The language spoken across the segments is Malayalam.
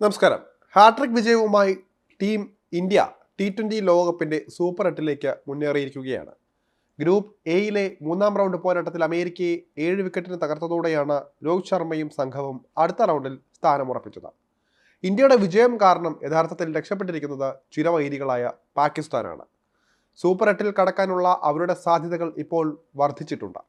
നമസ്കാരം. ഹാട്രിക് വിജയവുമായി ടീം ഇന്ത്യ ടി ട്വന്റി ലോകകപ്പിന്റെ സൂപ്പർ എട്ടിലേക്ക് മുന്നേറിയിരിക്കുകയാണ്. ഗ്രൂപ്പ് എയിലെ മൂന്നാം റൗണ്ട് പോരാട്ടത്തിൽ അമേരിക്കയെ ഏഴ് വിക്കറ്റിന് തകർത്തതോടെയാണ് രോഹിത് ശർമ്മയും സംഘവും അടുത്ത റൗണ്ടിൽ സ്ഥാനമുറപ്പിച്ചത്. ഇന്ത്യയുടെ വിജയം കാരണം യഥാർത്ഥത്തിൽ രക്ഷപ്പെട്ടിരിക്കുന്നത് ചിരവൈരികളായ പാകിസ്ഥാനാണ്. സൂപ്പർ എട്ടിൽ കടക്കാനുള്ള അവരുടെ സാധ്യതകൾ ഇപ്പോൾ വർദ്ധിച്ചിട്ടുണ്ട്.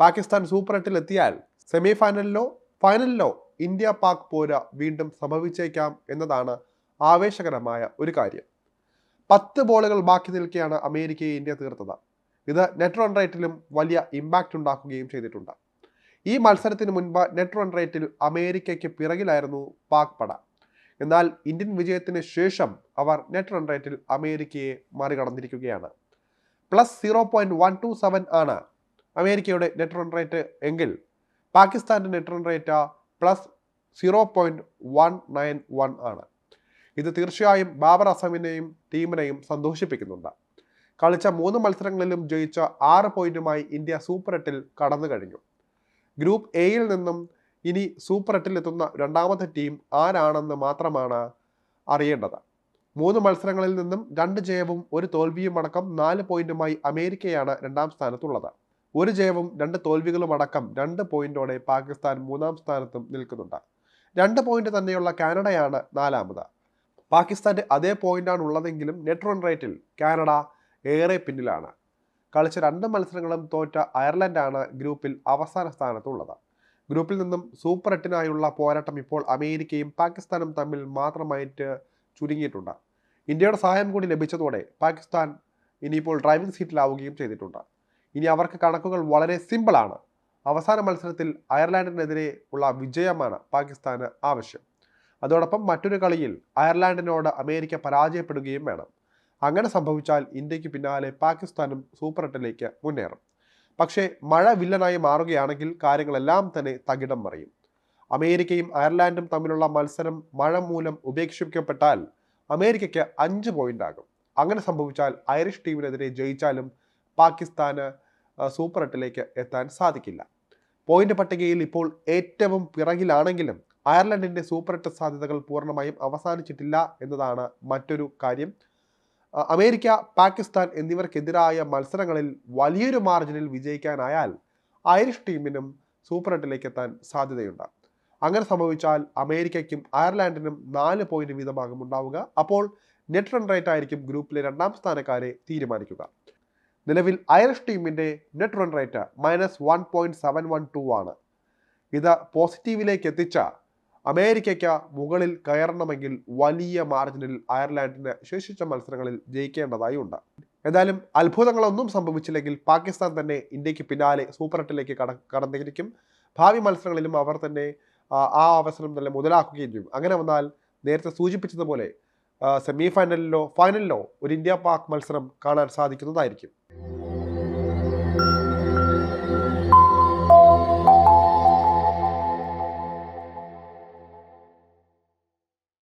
പാകിസ്ഥാൻ സൂപ്പർ എട്ടിൽ എത്തിയാൽ സെമി ഫൈനലിലോ ഫൈനലിലോ ഇന്ത്യ പാക് പോര വീണ്ടും സംഭവിച്ചേക്കാം എന്നതാണ് ആവേശകരമായ ഒരു കാര്യം. പത്ത് ബോളുകൾ ബാക്കി നിൽക്കെയാണ് അമേരിക്കയെ ഇന്ത്യ തീർത്തത്. ഇത് നെറ്റ് റൺ റേറ്റിലും വലിയ ഇമ്പാക്റ്റ് ഉണ്ടാക്കുകയും ചെയ്തിട്ടുണ്ട്. ഈ മത്സരത്തിന് മുൻപ് നെറ്റ് റൺ റേറ്റിൽ അമേരിക്കയ്ക്ക് പിറകിലായിരുന്നു പാക് പട. എന്നാൽ ഇന്ത്യൻ വിജയത്തിന് ശേഷം അവർ നെറ്റ് റൺ റേറ്റിൽ അമേരിക്കയെ മറികടന്നിരിക്കുകയാണ്. Plus zero point one two seven ആണ് അമേരിക്കയുടെ നെറ്റ് റൺ റേറ്റ് എങ്കിൽ പാകിസ്ഥാന്റെ net run rate plus zero point one nine one ആണ്. ഇത് തീർച്ചയായും ബാബർ അസമിനെയും ടീമിനെയും സന്തോഷിപ്പിക്കുന്നുണ്ട്. കളിച്ച മൂന്ന് മത്സരങ്ങളിലും ജയിച്ച ആറ് പോയിന്റുമായി ഇന്ത്യ സൂപ്പർ എട്ടിൽ കടന്നു കഴിഞ്ഞു. ഗ്രൂപ്പ് എയിൽ നിന്നും ഇനി സൂപ്പർ എട്ടിൽ എത്തുന്ന രണ്ടാമത്തെ ടീം ആരാണെന്ന് മാത്രമാണ് അറിയേണ്ടത്. മൂന്ന് മത്സരങ്ങളിൽ നിന്നും രണ്ട് ജയവും ഒരു തോൽവിയും അടക്കം നാല് പോയിന്റുമായി അമേരിക്കയാണ് രണ്ടാം സ്ഥാനത്തുള്ളത്. ഒരു ജയവും രണ്ട് തോൽവികളും അടക്കം രണ്ട് പോയിന്റോടെ പാകിസ്ഥാൻ മൂന്നാം സ്ഥാനത്തും നിൽക്കുന്നുണ്ട്. രണ്ട് പോയിന്റ് തന്നെയുള്ള കാനഡയാണ് നാലാമത്. പാകിസ്ഥാന്റെ അതേ പോയിന്റാണ് ഉള്ളതെങ്കിലും നെറ്റ് റൺ റേറ്റിൽ കാനഡ ഏറെ പിന്നിലാണ്. കളിച്ച രണ്ട് മത്സരങ്ങളും തോറ്റ അയർലൻഡാണ് ഗ്രൂപ്പിൽ അവസാന സ്ഥാനത്തുള്ളത്. ഗ്രൂപ്പിൽ നിന്നും സൂപ്പർ എട്ടിനായുള്ള പോരാട്ടം ഇപ്പോൾ അമേരിക്കയും പാകിസ്ഥാനും തമ്മിൽ മാത്രമായിട്ട് ചുരുങ്ങിയിട്ടുണ്ട്. ഇന്ത്യയുടെ സഹായം കൂടി ലഭിച്ചതോടെ പാകിസ്ഥാൻ ഇനിയിപ്പോൾ ഡ്രൈവിംഗ് സീറ്റിലാവുകയും ചെയ്തിട്ടുണ്ട്. ഇനി അവർക്ക് കണക്കുകൾ വളരെ സിമ്പിളാണ് അവസാന മത്സരത്തിൽ അയർലാൻഡിനെതിരെ ഉള്ള വിജയമാണ് പാകിസ്ഥാന് ആവശ്യം. അതോടൊപ്പം മറ്റൊരു കളിയിൽ അയർലാൻഡിനോട് അമേരിക്ക പരാജയപ്പെടുകയും വേണം. അങ്ങനെ സംഭവിച്ചാൽ ഇന്ത്യയ്ക്ക് പിന്നാലെ പാകിസ്ഥാനും സൂപ്പർ എട്ടിലേക്ക് മുന്നേറും. പക്ഷേ മഴ വില്ലനായി മാറുകയാണെങ്കിൽ കാര്യങ്ങളെല്ലാം തന്നെ തകിടം മറിയും. അമേരിക്കയും അയർലാൻഡും തമ്മിലുള്ള മത്സരം മഴ മൂലം ഉപേക്ഷിക്കപ്പെട്ടാൽ അമേരിക്കയ്ക്ക് അഞ്ച് പോയിന്റ് ആകും. അങ്ങനെ സംഭവിച്ചാൽ ഐറിഷ് ടീമിനെതിരെ ജയിച്ചാലും പാകിസ്ഥാന് സൂപ്പർ എട്ടിലേക്ക് എത്താൻ സാധിക്കില്ല. പോയിന്റ് പട്ടികയിൽ ഇപ്പോൾ ഏറ്റവും പിറകിലാണെങ്കിലും അയർലൻഡിന്റെ സൂപ്പർ എട്ട് സാധ്യതകൾ പൂർണമായും അവസാനിച്ചിട്ടില്ല എന്നതാണ് മറ്റൊരു കാര്യം. അമേരിക്ക പാകിസ്ഥാൻ എന്നിവർക്കെതിരായ മത്സരങ്ങളിൽ വലിയൊരു മാർജിനിൽ വിജയിക്കാനായാൽ ഐറിഷ് ടീമിനും സൂപ്പർ എട്ടിലേക്ക് എത്താൻ സാധ്യതയുണ്ട്. അങ്ങനെ സംഭവിച്ചാൽ അമേരിക്കയ്ക്കും അയർലൻഡിനും നാല് പോയിന്റ് വീതമാകും ഉണ്ടാവുക. അപ്പോൾ നെറ്റ് റൺ റേറ്റ് ആയിരിക്കും ഗ്രൂപ്പിലെ രണ്ടാം സ്ഥാനക്കാരെ തീരുമാനിക്കുക. നിലവിൽ ഐറിഷ് ടീമിന്റെ net run rate minus one point seven one two ആണ്. ഇത് പോസിറ്റീവിലേക്ക് എത്തിച്ച അമേരിക്കയ്ക്ക് മുകളിൽ കയറണമെങ്കിൽ വലിയ മാർജിനിൽ അയർലാൻഡിന് ശേഷിച്ച മത്സരങ്ങളിൽ ജയിക്കേണ്ടതായി ഉണ്ട് എന്തായാലും അത്ഭുതങ്ങളൊന്നും സംഭവിച്ചില്ലെങ്കിൽ പാകിസ്ഥാൻ തന്നെ ഇന്ത്യയ്ക്ക് പിന്നാലെ സൂപ്പർ എട്ടിലേക്ക് കട കടന്നിരിക്കും. ഭാവി മത്സരങ്ങളിലും അവർ തന്നെ ആ, അവസരം തന്നെ മുതലാക്കുകയും ചെയ്യും. അങ്ങനെ വന്നാൽ നേരത്തെ സൂചിപ്പിച്ചതുപോലെ സെമി ഫൈനലിലോ ഫൈനലിലോ ഒരു ഇന്ത്യ പാക് മത്സരം കാണാൻ സാധിക്കുന്നതായിരിക്കും.